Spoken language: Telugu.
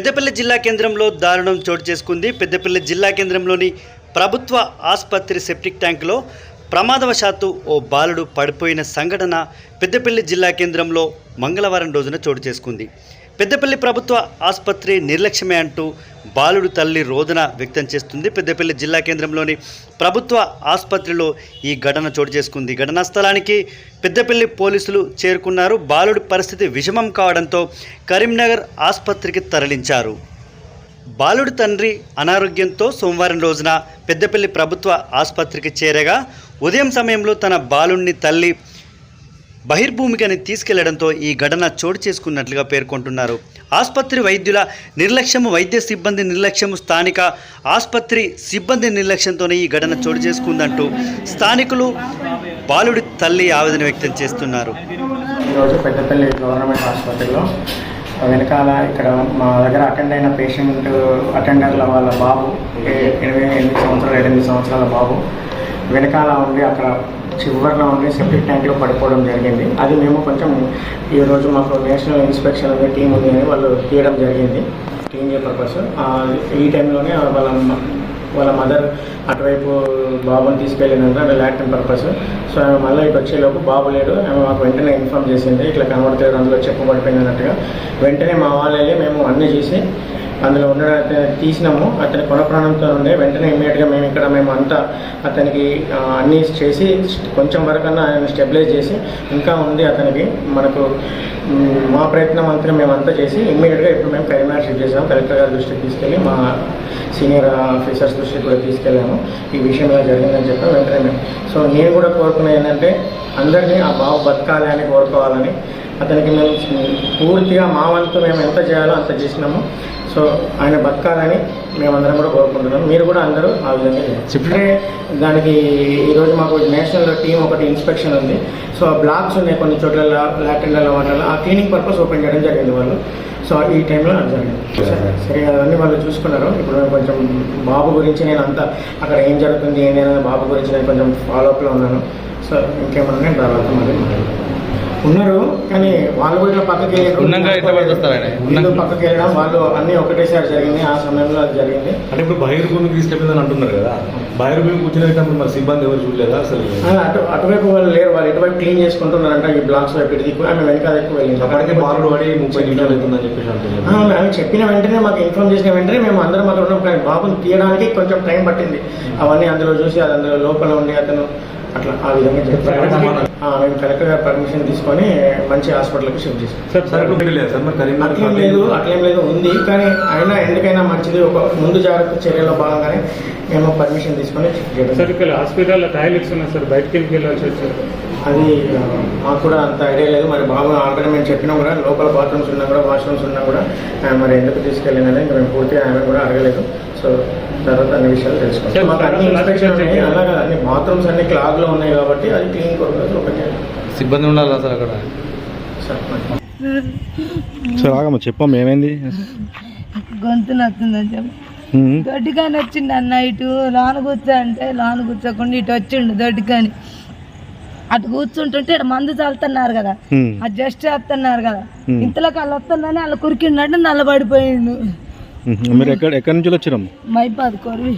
పెద్దపల్లి జిల్లా కేంద్రంలో దారుణం చోటు చేసుకుంది. పెద్దపల్లి జిల్లా కేంద్రంలోని ప్రభుత్వ ఆసుపత్రి సెప్టిక్ ట్యాంకులో ప్రమాదవశాత్తు ఓ బాలుడు పడిపోయిన సంఘటన పెద్దపల్లి జిల్లా కేంద్రంలో మంగళవారం రోజున చోటు చేసుకుంది. పెద్దపల్లి ప్రభుత్వ ఆసుపత్రి నిర్లక్ష్యమే అంటూ బాలుడు తల్లి రోదన వ్యక్తం చేస్తుంది. పెద్దపల్లి జిల్లా కేంద్రంలోని ప్రభుత్వ ఆసుపత్రిలో ఈ ఘటన చోటు చేసుకుంది. ఘటనా స్థలానికి పెద్దపల్లి పోలీసులు చేరుకున్నారు. బాలుడి పరిస్థితి విషమం కావడంతో కరీంనగర్ ఆసుపత్రికి తరలించారు. బాలుడి తండ్రి అనారోగ్యంతో సోమవారం రోజున పెద్దపల్లి ప్రభుత్వ ఆసుపత్రికి చేరగా ఉదయం సమయంలో తన బాలుడిని తల్లి బహిర్భూమికని తీసుకెళ్ళడంతో ఈ ఘటన చోటు చేసుకున్నట్లుగా పేర్కొంటున్నారు. ఆసుపత్రి వైద్యుల నిర్లక్ష్యము వైద్య సిబ్బంది నిర్లక్ష్యము స్థానిక ఆసుపత్రి సిబ్బంది నిర్లక్ష్యంతోనే ఈ ఘటన చోటు చేసుకుందంటూ స్థానికులు బాలుడి తల్లి ఆవేదన వ్యక్తం చేస్తున్నారు. ఈరోజు పెద్దపల్లి గవర్నమెంట్ ఆసుపత్రిలో వెనకాల ఇక్కడ మా దగ్గర అటెండ్ అయిన పేషెంట్ అటెండర్ల వాళ్ళ బాబు ఎనిమిది ఎనిమిది సంవత్సరాలు ఎనిమిది సంవత్సరాల బాబు వెనకాల ఉండి అక్కడ చివరిలో ఉండి సెప్టిక్ ట్యాంక్లో పడిపోవడం జరిగింది. అది మేము కొంచెం ఈరోజు మాకు నేషనల్ ఇన్స్పెక్షన్ అనే టీం ఉంది అని వాళ్ళు తీయడం జరిగింది. టీమ్ పర్పస్ ఈ టైంలోనే వాళ్ళ వాళ్ళ మదర్ అటువైపు బాబుని తీసుకెళ్ళినాక లాక్టన్ పర్పస్ సో ఆమె మళ్ళీ ఇటు వచ్చేలోపు బాబు లేడు. ఆమె మాకు వెంటనే ఇన్ఫామ్ చేసింది. ఇట్లా కనబడలేదు అందులో చెప్పబడిపోయింది అన్నట్టుగా. వెంటనే మా వాళ్ళు మేము అన్నీ చేసి అందులో ఉన్న తీసినాము. అతని కొన ప్రాణంతో ఉండే వెంటనే ఇమ్మీడియట్గా మేము ఇక్కడ మేము అంతా అతనికి అన్నీ చేసి కొంచెం వరకన్నా ఆయన స్టెబిలైజ్ చేసి ఇంకా ఉంది అతనికి మనకు మా ప్రయత్నం అంతా మేము అంతా చేసి ఇమ్మీడియట్గా ఇప్పుడు మేము కరీంనగర్ షిఫ్ట్ చేసాము. కలెక్టర్ గారి దృష్టికి తీసుకెళ్ళి మా సీనియర్ ఆఫీసర్స్ దృష్టికి కూడా తీసుకెళ్ళాము. ఈ విషయం ఇలా జరిగిందని చెప్పి వెంటనే మేము. సో నేను కూడా కోరుకునేది ఏంటంటే అందరినీ ఆ బాబు బతకాలి అని కోరుకోవాలని అతనికి మేము పూర్తిగా మా వంతు మేము ఎంత చేయాలో అంత చేసినాము. సో ఆయన బతకాలని మేమందరం కూడా కోరుకుంటున్నాం. మీరు కూడా అందరూ ఆ విధంగా చేయాలి. అంటే దానికి ఈరోజు మాకు నేషనల్ టీం ఒకటి ఇన్స్పెక్షన్ ఉంది. సో ఆ బ్లాక్స్ ఉన్నాయి కొన్ని చోట్ల లాటెండర్ల వాటిలో ఆ క్లీనింగ్ పర్పస్ ఓపెన్ చేయడం జరిగింది వాళ్ళు. సో ఈ టైంలో అది జరిగింది. సరే, సరే. అవన్నీ వాళ్ళు చూసుకున్నారు. ఇప్పుడు కొంచెం బాబు గురించి నేను అంతా అక్కడ ఏం జరుగుతుంది ఏంటి అనేది బాబు గురించి నేను కొంచెం ఫాలోఅప్లో ఉన్నాను. సో ఇంకేమన్నా నేను తర్వాత మరి మాట్లాడతాను. ఉన్నారు కానీ వాళ్ళు కూడా ఇట్లా పక్కకి వెళ్ళారు. ఉన్నాక ఎట్లా పట్టుకొస్తారు ఆయన? వీళ్ళు పక్కకి వెళ్ళడం వాళ్ళు అన్నీ ఒకటేసారి జరిగింది ఆ సమయంలో అది జరిగింది. అంటే ఇప్పుడు బహిర్భూమికి తీసుకెళ్ళిందని అంటున్నారు కదా బహిర్భూమి కూర్చునేటప్పుడు మరి సిబ్బంది ఎవరు చూడలేదా అసలు? అటు అటువైపు వాళ్ళు లేరు వాళ్ళు ఇటువైపు క్లీన్ చేసుకుంటున్నారంట ఈ బ్లాక్స్ వైపు ఇటు దిక్కు ఆమె వెనకాల ఎక్కువ వెళ్ళింది. అప్పటికే బాలుడు పడి ముప్పై నిమిషాలు అవుతుందని చెప్పేసి ఆ, అంటున్నారు ఆమె చెప్పిన వెంటనే మాకు ఇన్ఫార్మ్ చేసిన వెంటనే మేము అందరం అక్కడ ఉన్నాం కానీ బాబుని తీయడానికి కొంచెం టైం పట్టింది. అవన్నీ అందులో చూసి అది అందులో లోపల ఉండి అతను అట్లా ఆ విధంగా మేము కలెక్టర్ గారు పర్మిషన్ తీసుకొని మంచి హాస్పిటల్కి షిఫ్ట్ చేసాం సార్ ఇప్పుడు లేదు సార్? అట్లేం లేదు అట్లేం లేదు ఉంది. కానీ అయినా ఎందుకైనా మంచిది. ఒక ముందు జాగ్రత్త చర్యలో భాగంగానే మేము పర్మిషన్ తీసుకొని షిఫ్ట్ చేయడం సార్ ఇక్కడ హాస్పిటల్లో టాయిలెట్స్ ఉన్నాయి సార్. బయటకి వెళ్ళాల్సి వచ్చారు. అది ఆ, మాకు కూడా అంత ఐడియా లేదు. మరి బాబు ఆల్రెడీ మేము చెప్పినా కూడా లోపల బాత్రూమ్స్ ఉన్నా కూడా వాష్రూమ్స్ ఉన్నా కూడా మరి ఎందుకు తీసుకెళ్ళినది ఇంకా మేము పూర్తిగా ఆమె కూడా అడగలేదు. సో తర్వాత అన్ని విషయాలు తెలుసుకుంటాం. మాకు అన్ని ఇన్స్పెక్షన్ ఉన్నాయి అలాగే అన్ని బాత్రూమ్స్ అన్ని క్లాగ్లో ఉన్నాయి కాబట్టి అది క్లీన్ కొరకు ఓపెన్ చేయాలి. సిబ్బంది ఉండాలా సార్ అక్కడ? సార్ ఆగమ్మ చెప్పమ్మ ఏమైంది? గొంతు నచ్చిందని చెప్పి. దొడ్డికాని వచ్చిండు అన్న ఇటు లోన కూర్చో అంటే లోన కూర్చోకుండా ఇటు వచ్చిండు దొడ్డికాని అటు కూర్చుంటుంటే ఇక్కడ మందు చల్లుతున్నారు కదా. అది జస్ట్ చేస్తున్నారు కదా. ఇంతలోకి వాళ్ళు వస్తుందని వాళ్ళు కురికిండంటే నల్లబడిపోయిండు. మీరు ఎక్కడ ఎక్కడి నుంచి వచ్చినాం మైపాది కొరివి